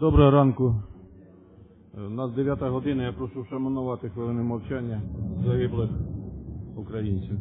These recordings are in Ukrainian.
Доброго ранку. Е, У нас 9 година, я прошу вшанувати хвилини мовчання загиблих українців.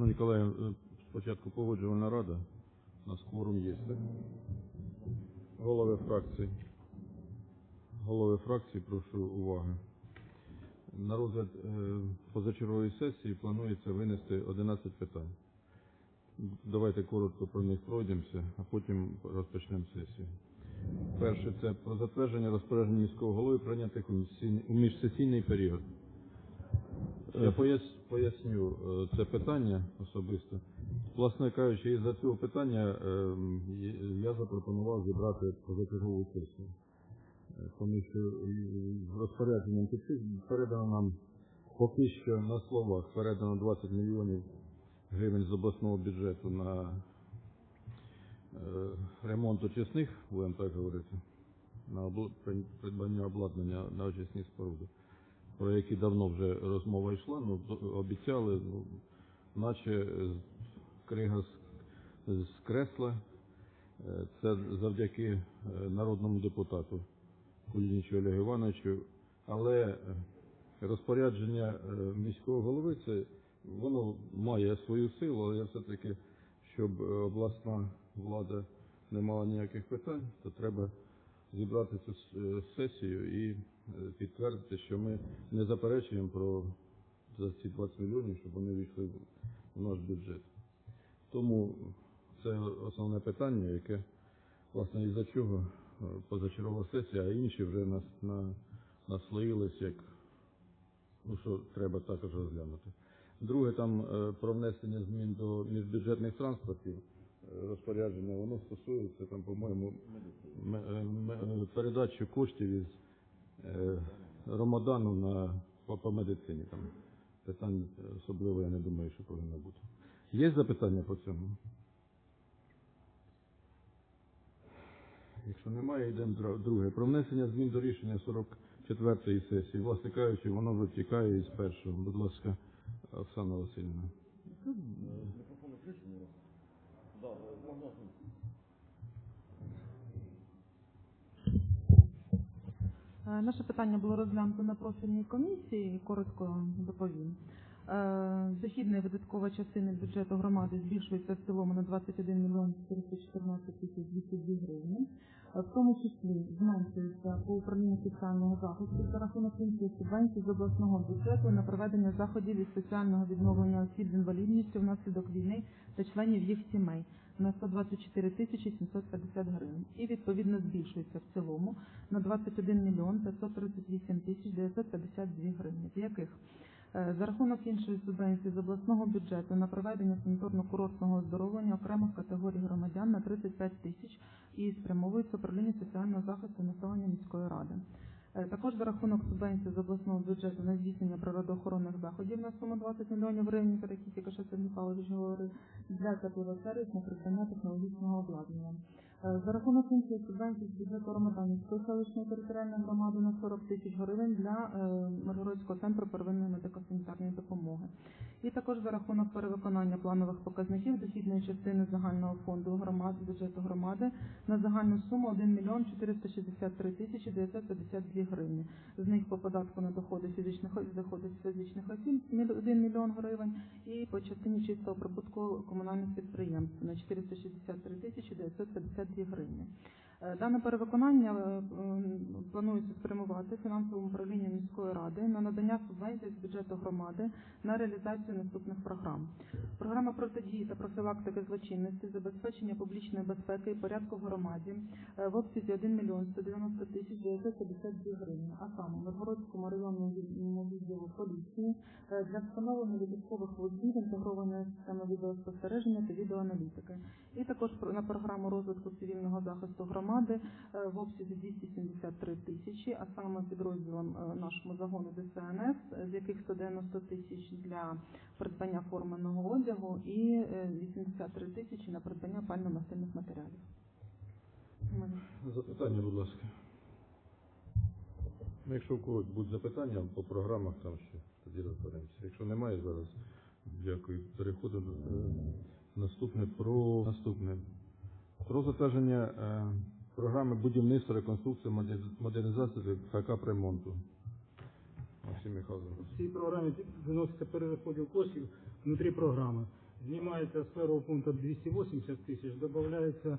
Шановні колеги, спочатку погоджувальна рада. У нас кворум є, так? Голови фракцій. Голови фракцій, прошу уваги. На розгляд е, позачергової сесії планується винести 11 питань. Давайте коротко про них пройдемося, а потім розпочнемо сесію. Перше це про затвердження розпорядження міського голови прийнятих у міжсесійний період. Я пояс- поясню е, це питання особисто. Власне кажучи, із-за цього питання ем, я запропонував зібрати позачергову сесію. Е, Тому що е, розпорядженням передано нам поки що на словах передано 20 мільйонів гривень з обласного бюджету на е, ремонт очисних, будемо так говорити, на придбання обладнання на очисні споруди, про які давно вже розмова йшла, ну обіцяли, ну, наче крига з, кресла. Е, Це завдяки е, народному депутату Кулінічу Олегу Івановичу. Але е, розпорядження міського голови це воно має свою силу, але я все-таки, щоб обласна влада не мала ніяких питань, то треба зібрати цю сесію і підтвердити, що ми не заперечуємо про за ці 20 мільйонів, щоб вони війшли в- наш бюджет. Тому це основне питання, яке, власне, із-за чого е, позачергова сесія, а інші вже нас на, наслоїлись, як ну, що треба також розглянути. Друге, там е, про внесення змін до міжбюджетних транспортів е, розпорядження, воно стосується там, по-моєму, е, е, передачу коштів із е, Ромадану на по, по медицині. Там питань е, особливо я не думаю, що повинно бути. Є запитання по цьому? Якщо немає, йдемо друге. Про внесення змін до рішення 44-ї сесії. Власне кажучи, воно витікає із першого. Будь ласка, Оксана Васильівна. Наше питання було розглянуто на профільній комісії, коротко доповім. Е, Дохідна видаткова частини бюджету громади збільшується в цілому на 21 мільйон 414 тисяч 202 гривні. Е, В тому числі зменшується по управлінню соціального захисту за рахунок іншої субвенції з обласного бюджету на проведення заходів із соціального відновлення осіб з інвалідністю внаслідок війни та членів їх сімей на 124 тисячі 750 гривень. І відповідно збільшується в цілому на 21 мільйон 538 тисяч 952 гривні, з яких за рахунок іншої субвенції з обласного бюджету на проведення санітарно-курортного оздоровлення окремих категорій громадян на 35 тисяч і спрямовується управління соціального захисту населення міської ради. Е, Також за рахунок субвенції з обласного бюджету на здійснення природоохоронних заходів на суму 20 мільйонів гривень, про які тільки що Сергій Павлович говорив, для тепловосервіс на придбання технологічного обладнання. Е, За рахунок іншої субвенції з бюджету Ромаданівської селищної територіальної громади на 40 тисяч гривень для е, Миргородського центру первинної медико-санітарної допомоги. І також за рахунок перевиконання планових показників дохідної частини загального фонду громад бюджету громади на загальну суму 1 мільйон 463 тисячі 952 гривні. З них по податку на доходи фізичних доходи фізичних осіб міль- 1 мільйон гривень і по частині чистого прибутку комунальних підприємств на 463 тисячі 952 гривні. Е, Дане перевиконання е, планується спрямувати фінансовим управлінням міської ради на надання субвенцій з бюджету громади на реалізацію наступних програм. Програма протидії та профілактики злочинності, забезпечення публічної безпеки і порядку в громаді е, в обсязі 1 мільйон 190 тисяч 952 гривні, а саме Миргородському районному відділу поліції для встановлення військових вузлів, інтегрованої системи відеоспостереження та відеоаналітики. І також на програму розвитку цивільного захисту громади е, в обсязі 273 тисячі, а саме підрозділом е, нашому загону ДСНС, е, з яких 190 тисяч для придбання форменого одягу і е, 83 тисячі на придбання пально-мастильних матеріалів. Запитання, будь ласка. Ну, Якщо у когось будуть запитання по програмах, там ще тоді розберемося. Якщо немає зараз, дякую. Переходимо до е, наступне про наступне. Про затвердження е, програми будівництва, реконструкції, модернізації та капремонту. Максим Михайлович. В цій програмі виноситься перерозподіл коштів внутрі програми. Знімається з першого пункту 280 тисяч, додається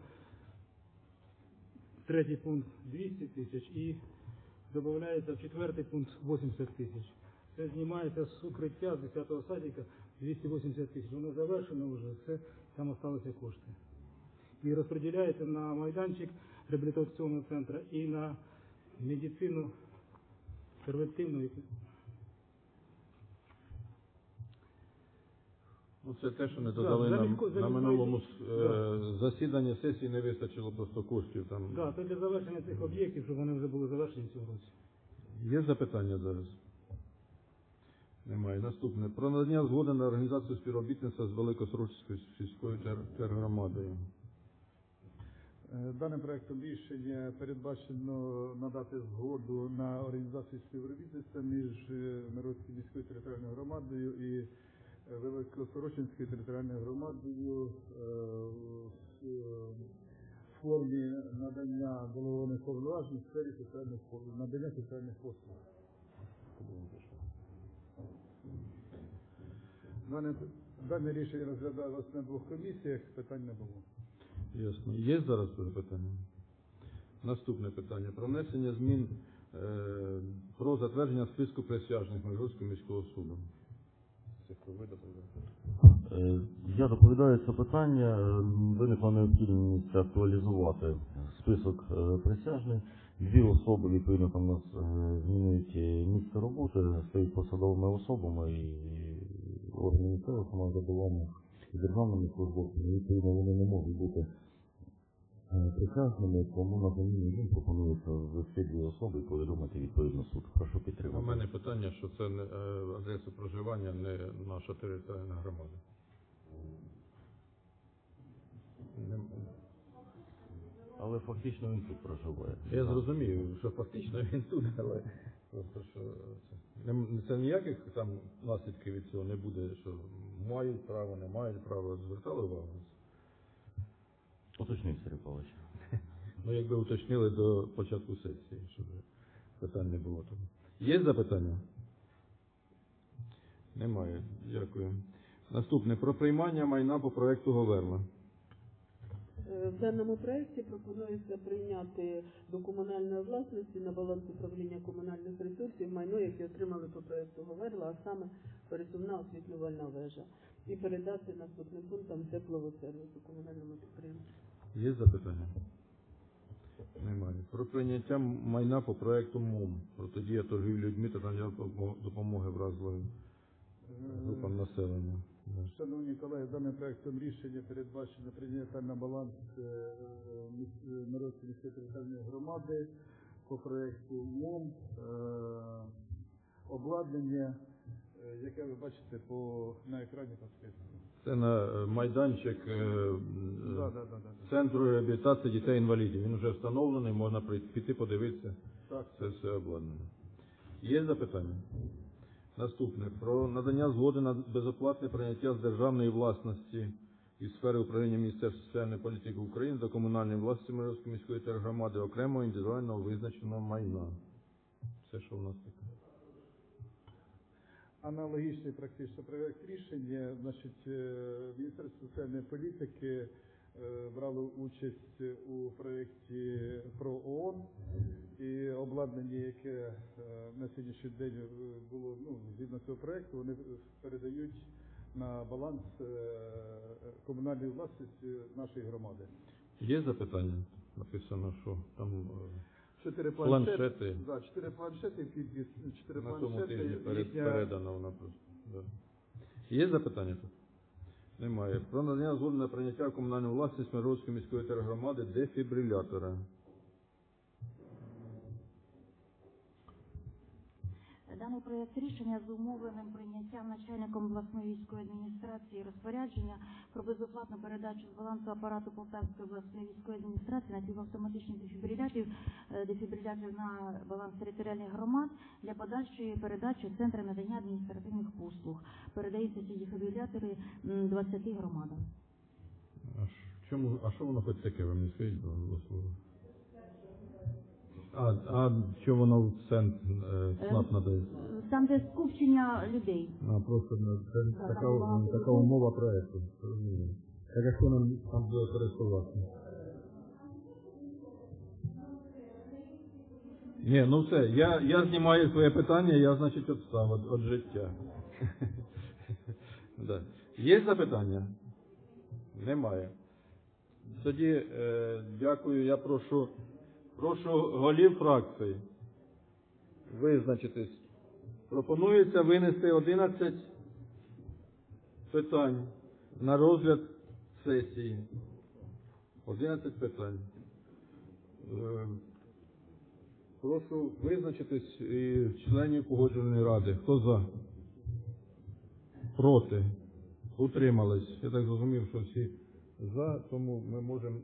третій пункт 200 тисяч і додається четвертий пункт 80 тисяч. Це знімається з укриття з 10-го садика 280 тисяч. Воно завершено вже, все, там залишилися кошти. І розподіляється на майданчик реабілітаційного центру і на медицину первентивну Ну, це те, що не додали замість нам ко- на минулому е, засіданні сесії, не вистачило просто коштів. Там. Да, це для завершення цих об'єктів, щоб вони вже були завершені в цьому році. Є запитання зараз? Немає. Наступне. Про надання згоди на організацію співробітництва з Великосрочською сільською тер- тергромадою. Е, Даним проектом рішення передбачено надати згоду на організацію співробітництва між е, Миродською міською територіальною громадою і е, Великосорочинською територіальною громадою е, в е, формі надання делегованих повноважень в сфері соціальних надання соціальних послуг. Дане, рішення розглядалось на двох комісіях, питань не було. Ясно. Є зараз запитання? Наступне питання. Про внесення змін е, про затвердження списку присяжних Миргородського міського суду. Е, Я доповідаю це питання. Виникла необхідність актуалізувати список е, присяжних. Дві особи, відповідно, там у нас е, змінюють місце роботи, стають посадовими особами і органи місцевого державними службовцями. Відповідно, вони не можуть бути е, присяжними, тому на заміну їм пропонується ввести дві особи і повідомити відповідно суд. Прошу У мене питання, що це не е, адреса проживання, не наша територіальна громада. Але фактично він тут проживає. Я зрозумію, що фактично він тут, але просто що це, не- це ніяких там наслідків від цього не буде, що мають право, не мають права. Звертали увагу? Уточнив Сергій Павлович. Ну, якби уточнили до початку сесії, щоб питань не було тому. Є запитання? Немає. Дякую. Наступне про приймання майна по проекту Говерла. Е, В даному проєкті пропонується прийняти до комунальної власності на баланс управління комунальних ресурсів майно, яке отримали по проєкту Говерла, а саме пересувна освітлювальна вежа, і передати наступним пунктам тепловий сервіс у комунальному підприємстві. Є запитання? Немає. Про прийняття майна по проекту МОМ. Протидія торгівлі людьми та надання допомоги вразливим групам населення. Шановні колеги, даним проектом рішення передбачено прийняття на баланс е, е, міської територіальної громади по проекту МОМ е, обладнання, яке ви бачите по, на екрані списку. Це на майданчик Да, да, да, да, да. центру реабілітації дітей-інвалідів. Він вже встановлений, можна прийти- піти подивитися. Так, Це все обладнання. Є запитання? Наступне. Про надання згоди на безоплатне прийняття з державної власності із сфери управління Міністерства соціальної політики України до комунальної власності Мирівської міської тергромади окремого індивідуального визначеного майна. Все, що в нас таке. Аналогічний практично проект рішення, значить, е, Міністерство соціальної політики е, брали участь у проєкті про ООН і обладнання, яке е, на сьогоднішній день е, було ну, згідно цього проєкту, вони передають на баланс е, комунальної власності нашої громади. Є запитання? Написано, що там Чотири Планшети. планшети. Да, чотири планшети, чотири на планшети. тижні перед, їхня- передано вона просто. Да. Є запитання тут? Немає. Про надання згоди на прийняття в комунальну власність Миргородської міської тергромади дефібрилятора. Даний проєкт рішення зумовленим прийняттям начальником обласної військової адміністрації розпорядження про безоплатну передачу з балансу апарату Полтавської обласної військової адміністрації напівавтоматичних дефібриляторів, е, дефібриляторів на баланс територіальних громад для подальшої передачі в центри надання адміністративних послуг. Передаються ці дефібрилятори м, 20 громадам. А чому, а що воно хоч таке, ви мені скажіть, ласка? А, а що воно в цент е, СНАП надає? Там, де скупчення людей. А, просто ну, це Так, така, там така умова проекту. Так а що нам там буде користуватися? Ні, ну все, я, я знімаю своє питання, я, значить, відстав від, від життя. да. Є запитання? Немає. Тоді е, дякую, я прошу, прошу голів фракцій визначитись. Пропонується винести 11 питань на розгляд сесії. 11 питань. Е, Прошу визначитись і членів погоджувальної ради. Хто за? Проти? Утримались. Я так зрозумів, що всі за, тому ми можемо